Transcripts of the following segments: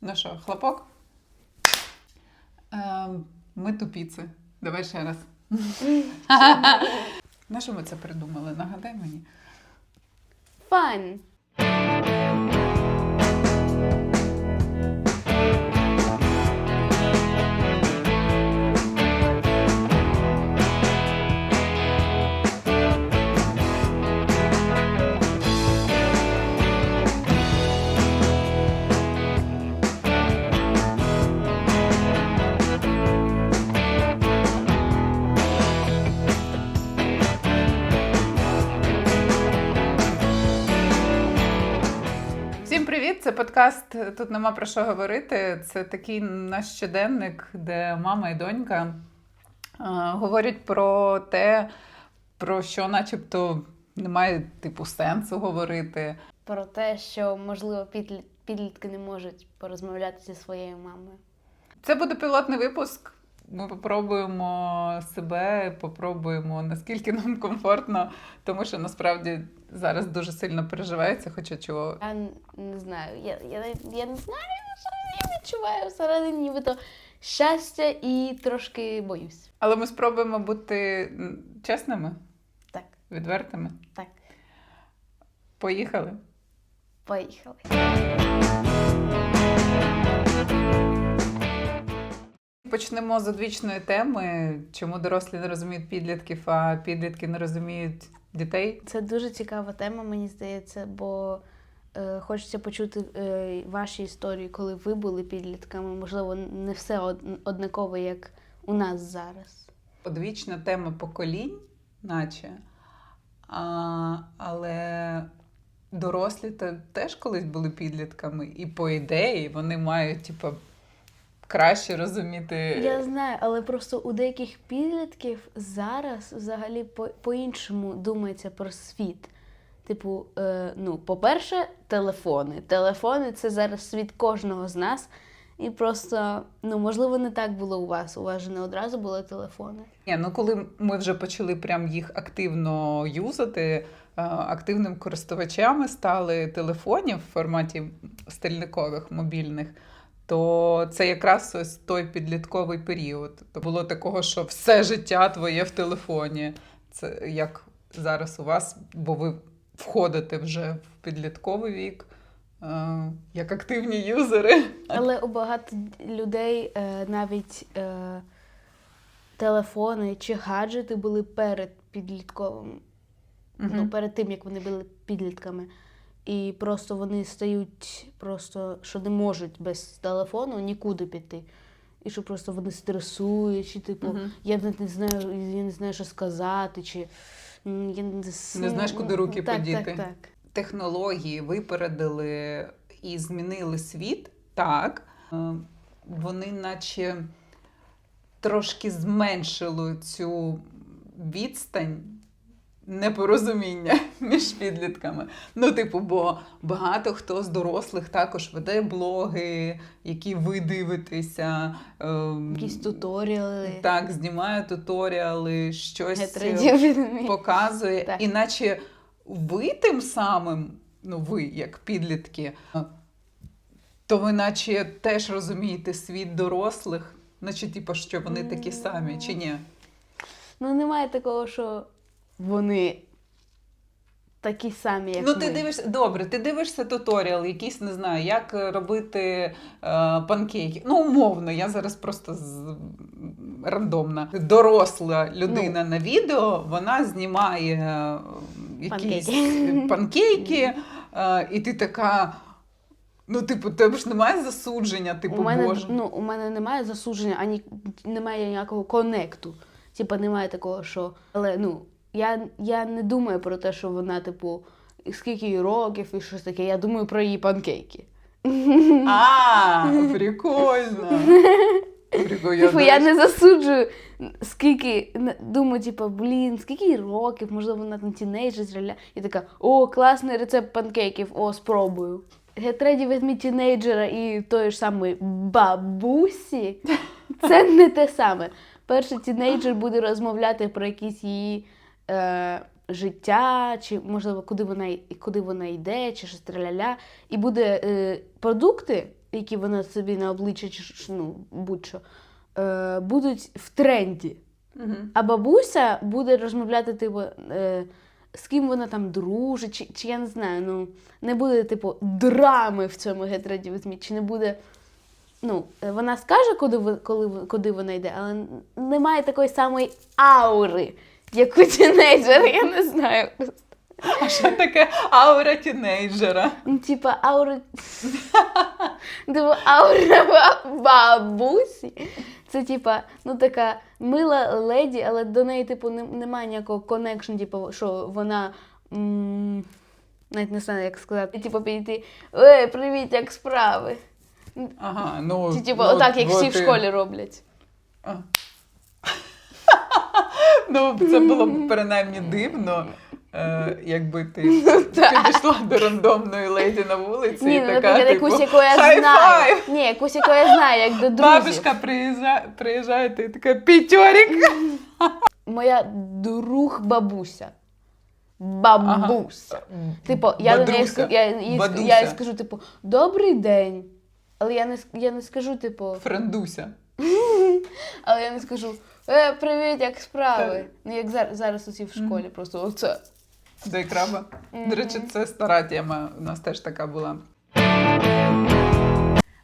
Ну що, хлопок? Ем, ми тупіці. Давай ще раз. На що ми це придумали? Нагадай мені. Fun. Привіт! Це подкаст. Тут нема про що говорити. Це такий наш щоденник, де мама і донька е, говорять про те, про що, начебто, немає типу сенсу говорити. Про те, що можливо підлітки не можуть порозмовляти зі своєю мамою. Це буде пілотний випуск. Ми попробуємо себе, попробуємо наскільки нам комфортно, тому що насправді зараз дуже сильно переживається, хоча чого. Я не знаю. Я, я, я не знаю, що я відчуваю всередині нібито щастя і трошки боюсь. Але ми спробуємо бути чесними, Так, відвертими. так, Поїхали. поїхали. Почнемо з одвічної теми, чому дорослі не розуміють підлітків, а підлітки не розуміють дітей. Це дуже цікава тема, мені здається, бо е, хочеться почути е, ваші історії, коли ви були підлітками. Можливо, не все од- однаково, як у нас зараз. Одвічна тема поколінь, наче. А, але дорослі те- теж колись були підлітками, і по ідеї вони мають, типу, краще розуміти. Я знаю, але просто у деяких підлітків зараз взагалі по- по-іншому думається про світ. Типу, е, ну, по-перше, телефони. Телефони це зараз світ кожного з нас. І просто, ну, можливо, не так було у вас. У вас же не одразу були телефони. Ні, ну коли ми вже почали прям їх активно юзати, е, активним користувачами стали телефонів в форматі стильникових мобільних, то це якраз ось той підлітковий період. То було такого, що все життя твоє в телефоні. Це як зараз у вас, бо ви входите вже в підлітковий вік, е, як активні юзери. Але у багато людей е, навіть е, телефони чи гаджети були перед підлітковим, ну, перед тим, як вони були підлітками. І просто вони стають, просто що не можуть без телефону нікуди піти. І що просто вони стресують, чи типу, Мгм. я не знаю, я не знаю, що сказати, чи я не, Не знаєш, куди руки так, подіти. Так, так. технології випередили і змінили світ, так, е, вони наче трошки зменшили цю відстань непорозуміння між підлітками. Ну, типу, бо багато хто з дорослих також веде блоги, які ви дивитеся. е, Якісь туторіали, Так, знімає туторіали, щось е, показує, Так. іначе ви тим самим, ну ви як підлітки, то ви наче теж розумієте світ дорослих, наче типу, що вони такі самі, чи ні? Ну, немає такого, що вони такі самі, як ну, ми. ти дивишся, добре, ти дивишся туторіал, якийсь не знаю, як робити е, панкейки. Ну, умовно, я зараз просто з... рандомна. Доросла людина на відео, вона знімає е, якісь Панкейки. панкейки, е, і ти така. Ну, типу, тебе ж немає засудження, типу, у, мене, Боже. ну, у мене немає засудження, ані немає ніякого конекту. Типа немає такого, що. Але ну, я, я не думаю про те, що вона, типу, скільки їй років і щось таке. Я думаю про її панкейки. А, прикольно. Прикольно. Типу, я не засуджую, скільки думаю, типу, блін, скільки їй років, можливо, вона там тінейджер зріля. І така, о, класний рецепт панкейків, о, спробую. Гетреді візьмі тінейджера і тої ж самої бабусі. Це не те саме. Перший тінейджер буде розмовляти про якісь її е, життя, чи можливо, куди вона куди вона йде, чи щось траля-ля. І буде е, продукти які вона собі на обличчя чи ну, будь-що, е, будуть в тренді. Угу. А бабуся буде розмовляти, типу, е, з ким вона там дружить, чи, чи я не знаю, ну, не буде, типу, драми в цьому гетеродівізмі, чи не буде. Ну, вона скаже, куди, коли, куди вона йде, але немає такої самої аури, як у тінейджера, я не знаю. А що таке аура тінейджера? Ну, типа аура. Типа аура бабусі. Це типа, ну така мила леді, але до неї, типу, немає ніякого коннекшн, типу, що вона. м, Навіть не знаю, як сказати. Типу, підійти, ей, привіт, як справи. Ага, ну. Типу, ну, отак, як всі в школі роблять. А. Ну, це було б принаймні дивно, е, якби ти підійшла до рандомної леді на вулиці Ні, і ну, така, наприклад, типу, якусь, яку я «High знаю. five!» Ні, якусь, яку я знаю, як до друзів. Бабушка приїжджає, приїжджає, ти така п'ятьорік. Моя друг бабуся. Бабуся. Типу, я до неї ск- я, їй, ск- Бадуся. я їй скажу, типу, добрий день. Але я не, ск- я не скажу, типу, Френдуся. але я не скажу, е, привіт, як справи. Ну, як зараз, зараз усі в школі, просто оце. Дай краба. До речі, це стара тема. У нас теж така була.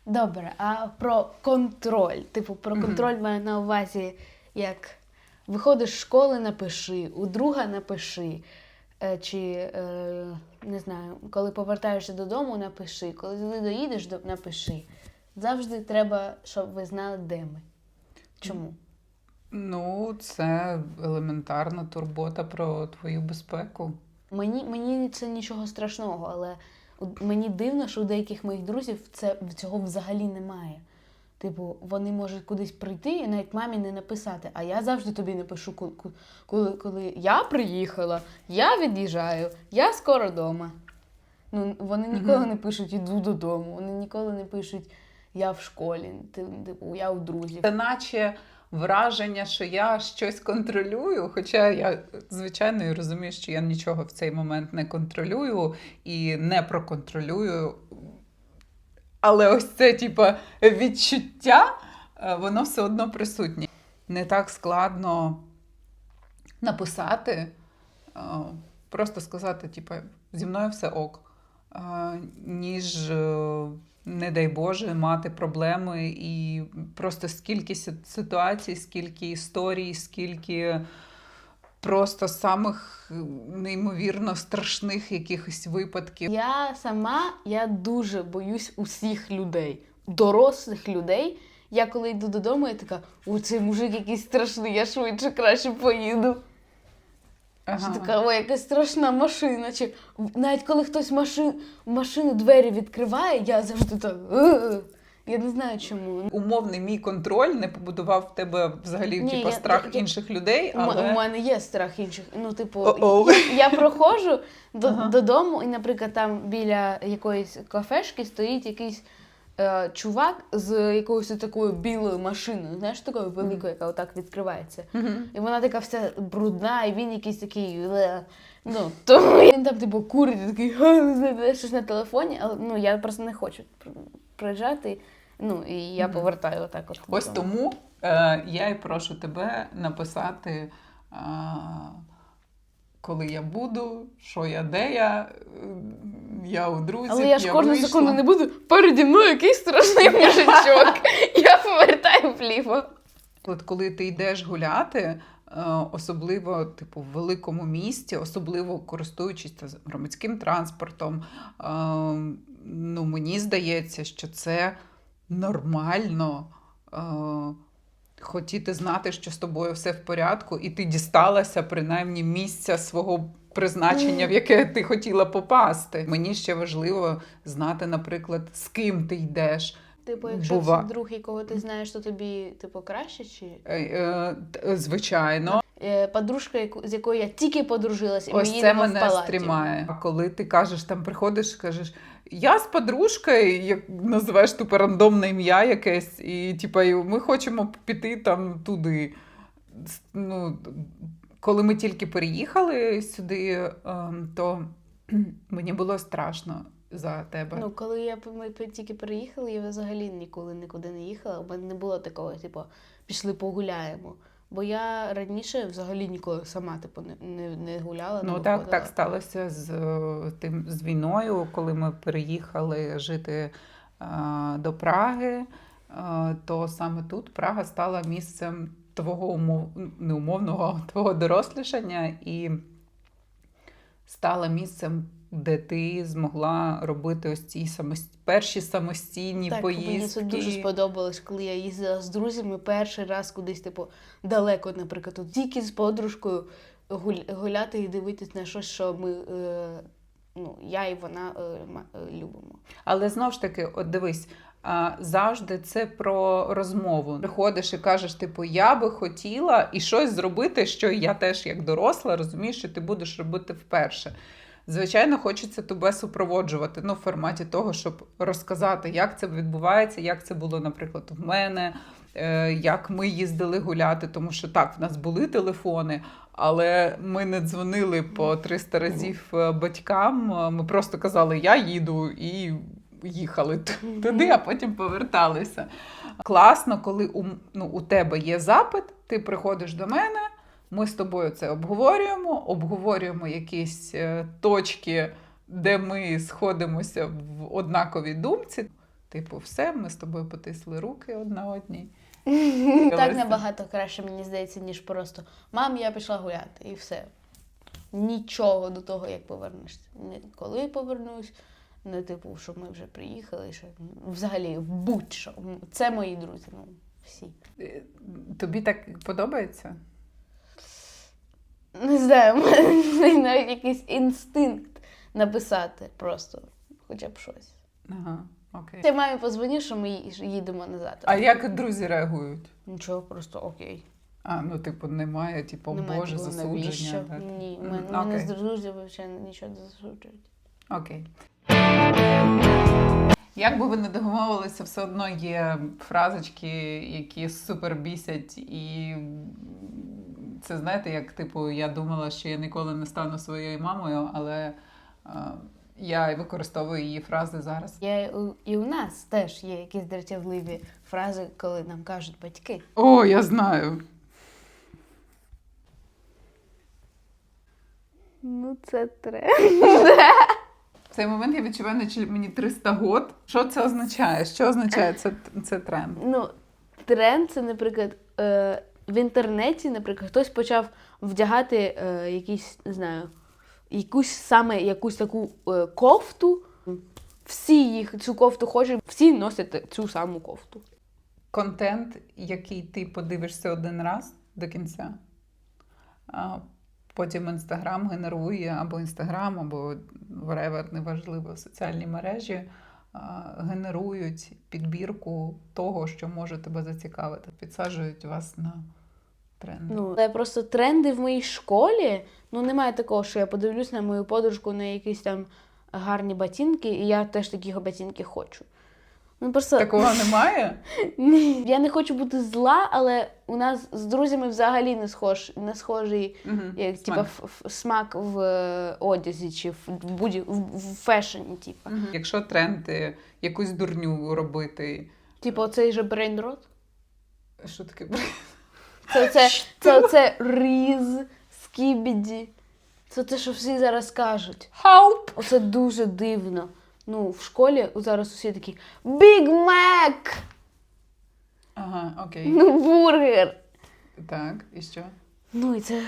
Добре, а про контроль. Типу, про контроль маю на увазі, як виходиш з школи, напиши, у друга напиши. Е, Чи е, не знаю, коли повертаєшся додому, напиши. Коли ти доїдеш, до- напиши. Завжди треба, щоб ви знали, де ми. Чому? Ну, це елементарна турбота про твою безпеку. Мені, мені це нічого страшного, але мені дивно, що у деяких моїх друзів це, цього взагалі немає. Типу, вони можуть кудись прийти і навіть мамі не написати. А я завжди тобі напишу, коли, коли я приїхала, я від'їжджаю, я скоро вдома. Ну, вони ніколи не пишуть іду додому, вони ніколи не пишуть я в школі, типу, я у друзів. Це наче враження, що я щось контролюю. Хоча я, звичайно, розумію, що я нічого в цей момент не контролюю і не проконтролюю. Але ось це, типа, відчуття, е, воно все одно присутнє. Не так складно написати, е, просто сказати, типа, зі мною все ок. е, Ніж, не дай Боже, мати проблеми і просто скільки ситуацій, скільки історій, скільки просто самих неймовірно страшних якихось випадків. Я сама я дуже боюсь усіх людей, дорослих людей. Я коли йду додому, я така, о, цей мужик якийсь страшний, я швидше краще поїду. Ага. така, о, якась страшна машина. Чи навіть коли хтось машин, машину двері відкриває, я завжди так. Я не знаю чому. Умовний мій контроль не побудував в тебе взагалі Ні, типу, я- страх я- інших людей, У але У мене є страх інших. Ну, типу, я, я проходжу до, Ага. додому, і, наприклад, там біля якоїсь кафешки стоїть якийсь е, чувак з якоюсь такою білою машиною, знаєш, такою великою, яка отак відкривається. І вона така вся брудна, і він якийсь такий. «Е». Ну, тому він там, типу, курить, і такий щось на телефоні, але ну, я просто не хочу пр- приїжджати. Ну, і я повертаю отак от. Ось додому. тому е, я і прошу тебе написати, е, коли я буду, що я, де я, е, я у друзів, Але я ж кожну вийшла. секунду не буду переді мною якийсь страшний мужичок. Я повертаю вліво. От коли ти йдеш гуляти, е, особливо типу, в великому місті, особливо користуючись громадським транспортом, е, ну, мені здається, що це нормально. Хотіти знати, що з тобою все в порядку, і ти дісталася принаймні місця свого призначення, в яке ти хотіла попасти. Мені ще важливо знати, наприклад, з ким ти йдеш, Типу, якщо Бува- це друг, якого ти знаєш, то тобі типу краще чи Е, е, Звичайно, е, подружка, з якою я тільки подружилась, і ось це їдемо в мене палаті. стрімає. А коли ти кажеш, там приходиш, кажеш, я з подружкою, як називаєш тупо рандомне ім'я якесь, і типа, і ми хочемо піти там туди. Ну, коли ми тільки переїхали сюди, ем, то мені було страшно. За тебе? Ну, коли я ми тільки переїхали, я взагалі ніколи нікуди не їхала. У мене не було такого, типу, пішли погуляємо. Бо я раніше взагалі ніколи сама типу, не, не, не гуляла. не Ну так, виходила. так сталося з тим з війною, коли ми переїхали жити е, до Праги, е, то саме тут Прага стала місцем твого умов, не умовного, а твого дорослішання і стала місцем, де ти змогла робити ось ці самост... перші самостійні Так, поїздки. мені це дуже сподобалось, коли я їздила з друзями перший раз кудись, типу, далеко, наприклад, тільки з подружкою гуляти і дивитись на щось, що ми, е, ну, я і вона е, е, любимо. Але знов ж таки, от дивись, а, завжди це про розмову. Приходиш і кажеш, типу, я би хотіла і щось зробити, що я теж як доросла, розумію, що ти будеш робити вперше. Звичайно, хочеться тебе супроводжувати ну, в форматі того, щоб розказати, як це відбувається, як це було, наприклад, в мене, е, як ми їздили гуляти, тому що так, в нас були телефони, але ми не дзвонили по 300 разів е, батькам. е, Ми просто казали, я їду і їхали туди, а потім поверталися. Класно, коли у, ну, у тебе є запит, ти приходиш до мене, ми з тобою це обговорюємо, обговорюємо якісь е, точки, де ми сходимося в однаковій думці. Типу, все, ми з тобою потисли руки одна одній. Так набагато краще, мені здається, ніж просто мам, я пішла гуляти і все. Нічого до того, як повернешся. Не коли повернусь, не типу, що ми вже приїхали, що взагалі будь-що. Це мої друзі, ну всі. Е, Тобі так подобається? Не знаю, в мене навіть якийсь інстинкт написати просто хоча б щось. Ага, окей. Я мамі позвоню, що ми їдемо назад. А як друзі реагують? Нічого, просто окей. А, ну, типу, немає, типу, Немає Боже, такого, засудження. навіщо? так? Ні, Мгм, мене, мене з друзями взагалі нічого не засуджують. Окей. Як би ви не домовилися, все одно є фразочки, які супер бісять, і це знаєте, як типу, я думала, що я ніколи не стану своєю мамою, але е, я використовую її фрази зараз. У- і у нас теж є якісь дратівливі фрази, коли нам кажуть батьки. О, я знаю. Ну, це треба. В цей момент я відчуваю, наче мені 300 год. Що це означає? Що означає це, це тренд? Ну, тренд це, наприклад, е, в інтернеті, наприклад, хтось почав вдягати е, якісь, не знаю, якусь саме якусь таку е, кофту. Всі їх цю кофту хочуть, всі носять цю саму кофту. контент, який ти подивишся один раз до кінця. А потім Інстаграм генерує або Інстаграм, або whatever, неважливо, соціальні мережі генерують підбірку того, що може тебе зацікавити. Підсаджують вас на тренди. Ну, але просто тренди в моїй школі. Ну, немає такого, що я подивлюсь на мою подружку на якісь там гарні ботинки, і я теж такі ботинки хочу. Ну, просто Такого немає? Ні, я не хочу бути зла, але у нас з друзями взагалі не схож, не схожий Мгм. як, Смак. типа, ф- смак в е, одязі чи в, будь, в, в фешені. Типа. Мгм. Якщо тренди, якусь дурню робити. Типу, оцей же брейнрот. Що таке? Це, це, це, це різ, скібіді. Це те, що всі зараз кажуть. Help! Оце дуже дивно. Ну, в школі зараз усі такі Big Mac! Ага, окей. Ну, бургер. Так, і що? Ну, і це.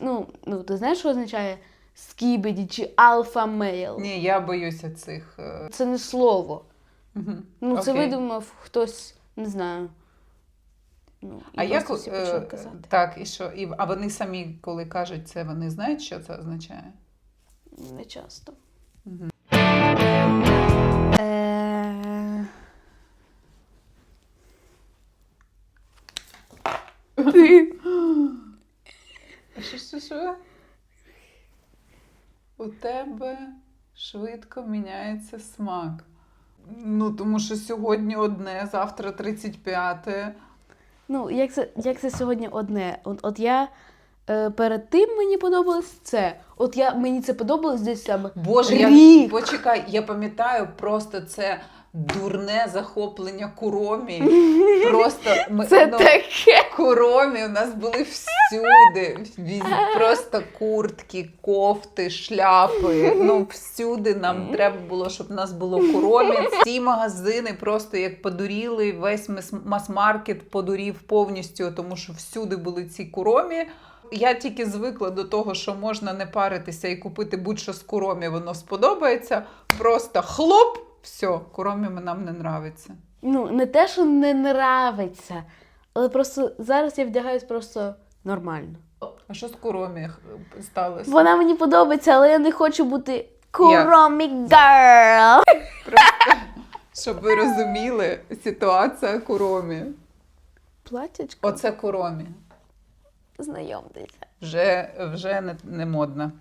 Ну, ну ти знаєш, що означає скібіді чи альфа мейл? Ні, я боюся цих. е, Це не слово. мгм. Ну, це Окей. видумав хтось, не знаю. Ну, і А як всі е, казати. так, і що? І, а вони самі, коли кажуть це, вони знають, що це означає? Не часто. Мгм. Е, Що, що, що? У тебе швидко міняється смак. Ну, тому що сьогодні одне, завтра 35. Ну, як це, як це сьогодні одне? От, от я перед тим мені подобалось це. От я мені це подобалось десь там. Боже, я Рік. почекай, я пам'ятаю просто це дурне захоплення куромі. Просто ми Це ну, таке. куромі у нас були всюди. Віз- Просто куртки, кофти, шляпи. Ну, всюди нам треба було, щоб у нас було куромі. Ці магазини просто як подуріли, весь мас- мас-маркет подурів повністю, тому що всюди були ці куромі. Я тільки звикла до того, що можна не паритися і купити будь-що з куромі, воно сподобається. Просто хлоп, все, куромі нам не нравиться. Ну, не те, що не нравиться, але просто зараз я вдягаюсь просто нормально. А що з куромі сталося? Вона мені подобається, але я не хочу бути куромі girl. Просто, щоб ви розуміли, ситуація куромі. Платячко, Оце куромі. Знайомтеся. Вже, вже не, не модна.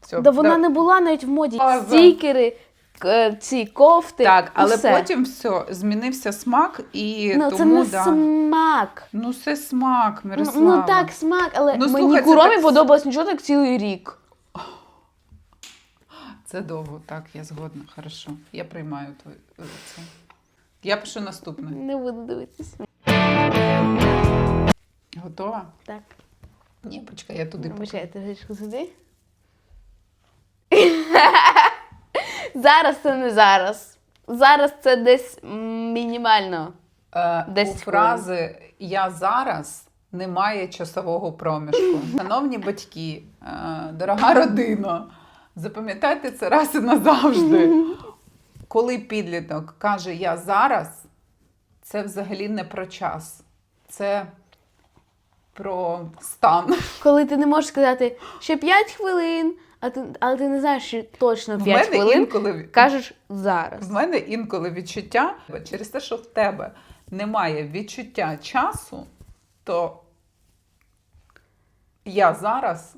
Все, Да вона не була навіть в моді. А, Стікери, к- ці кофти. Так, але усе. потім все, змінився смак і Ну, тому це не да. смак. Ну, це смак, Ну, Мирослава. ну так, смак, але Ну, мені слухай, це куромі так- подобалось нічого так цілий рік. Це довго, так, я згодна. Хорошо. Я приймаю твою е, це. Я пишу наступне. Не буду дивитися. Готова? Так. Ні, почекай, я туди. Вибачай, ти гречку сюди. зараз це не зараз. Зараз це десь мінімально. Е, у фрази Я зараз немає часового проміжку. Шановні батьки, е, дорога родина, запам'ятайте це раз і назавжди. Коли підліток каже Я зараз, це взагалі не про час, це про стан. Коли ти не можеш сказати ще 5 хвилин, а ти, але ти не знаєш, що точно В 5 мене хвилин, інколи кажеш зараз. В мене інколи відчуття через те, що в тебе немає відчуття часу, то я зараз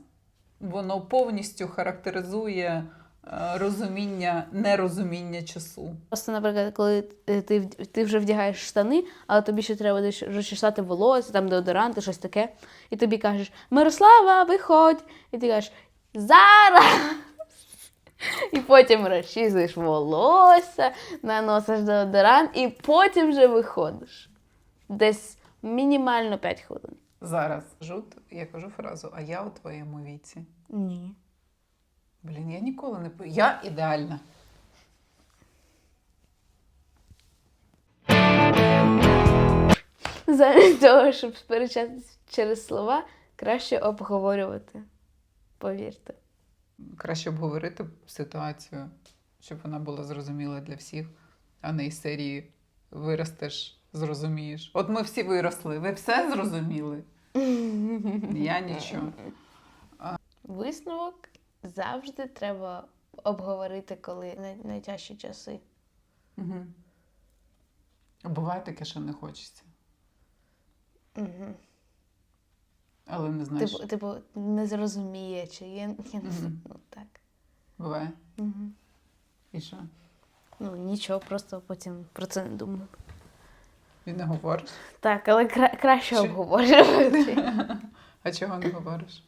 воно повністю характеризує розуміння, нерозуміння часу. Просто, наприклад, коли е, ти, ти вже вдягаєш штани, але тобі ще треба десь розчесати волосся, там деодоранти, щось таке, і тобі кажеш Мирослава, виходь! І ти кажеш зараз. І потім розчісуєш волосся, наносиш деодорант, і потім вже виходиш. Десь мінімально 5 хвилин. Зараз жут, я кажу фразу, а я у твоєму віці. Ні. Блін, я ніколи не по- Я ідеальна. Замість того, щоб сперечатися через слова, краще обговорювати. Повірте. краще обговорити ситуацію, щоб вона була зрозуміла для всіх, а не із серії виростеш, зрозумієш. От ми всі виросли, ви все зрозуміли? Я нічого. Висновок завжди треба обговорити, коли най- найтяжчі часи. Угу. Буває таке, що не хочеться, Угу. але не знаєш. Типу, типу, не зрозуміє, чи є. Я не. Мгм. Ну так. Буває. Угу. І що? Ну нічого, просто потім про це не думаю. І не говориш? Так, але кра- краще Чи- обговорювати. А чого не говориш?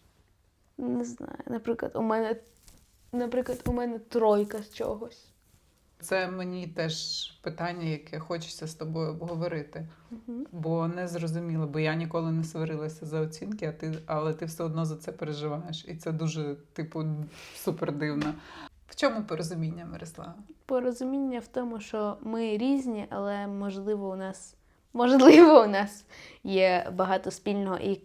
Не знаю. Наприклад, у мене, наприклад, у мене тройка з чогось. Це мені теж питання, яке хочеться з тобою обговорити. Угу. Бо не зрозуміло, бо я ніколи не сварилася за оцінки, а ти, але ти все одно за це переживаєш. І це дуже, типу, супер дивно. В чому порозуміння, Мирослава? Порозуміння в тому, що ми різні, але можливо у нас можливо у нас є багато спільного і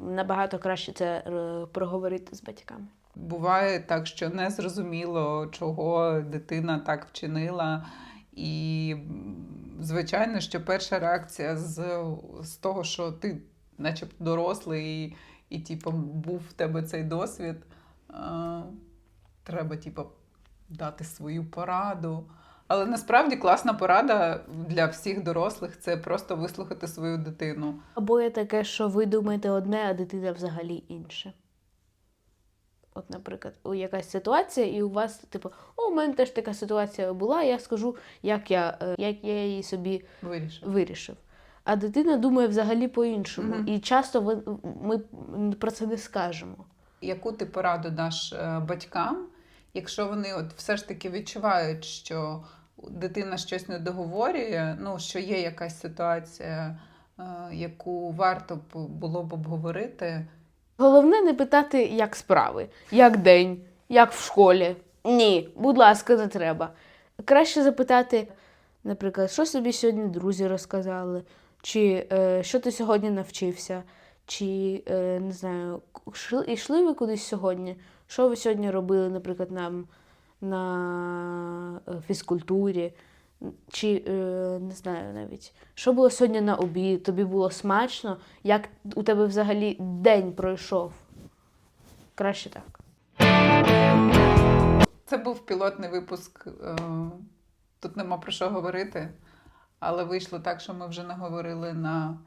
набагато краще це е, проговорити з батьками. Буває так, що не зрозуміло, чого дитина так вчинила. І, звичайно, що перша реакція з, з того, що ти, начебто, дорослий, і, і типу, був в тебе цей досвід, е, треба, типу, дати свою пораду. Але насправді класна порада для всіх дорослих це просто вислухати свою дитину. Або є таке, що ви думаєте одне, а дитина взагалі інше. От, наприклад, у якась ситуація, і у вас, типу, о, у мене теж така ситуація була, я скажу, як я, е, як я її собі Вирішив. вирішив. а дитина думає взагалі по-іншому. Мгм. І часто ми про це не скажемо. Яку ти пораду даш е, батькам, якщо вони от все ж таки відчувають, що дитина щось не договорює, ну що є якась ситуація, е, яку варто було б обговорити. Головне не питати, як справи, як день, як в школі. Ні, будь ласка, не треба. Краще запитати, наприклад, що собі сьогодні друзі розказали, чи е, що ти сьогодні навчився, чи е, не знаю, йшли ви кудись сьогодні? Що ви сьогодні робили, наприклад, нам на е, фізкультурі? Чи е, не знаю навіть, що було сьогодні на обід, тобі було смачно, як у тебе взагалі день пройшов? Краще так. Це був пілотний випуск. е, Тут нема про що говорити, але вийшло так, що ми вже наговорили на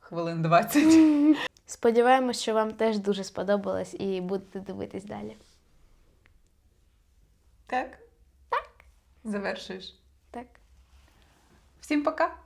хвилин 20. Сподіваємось, що вам теж дуже сподобалось і будете дивитись далі. Так? Так. Завершуєш. Так. Всім пока!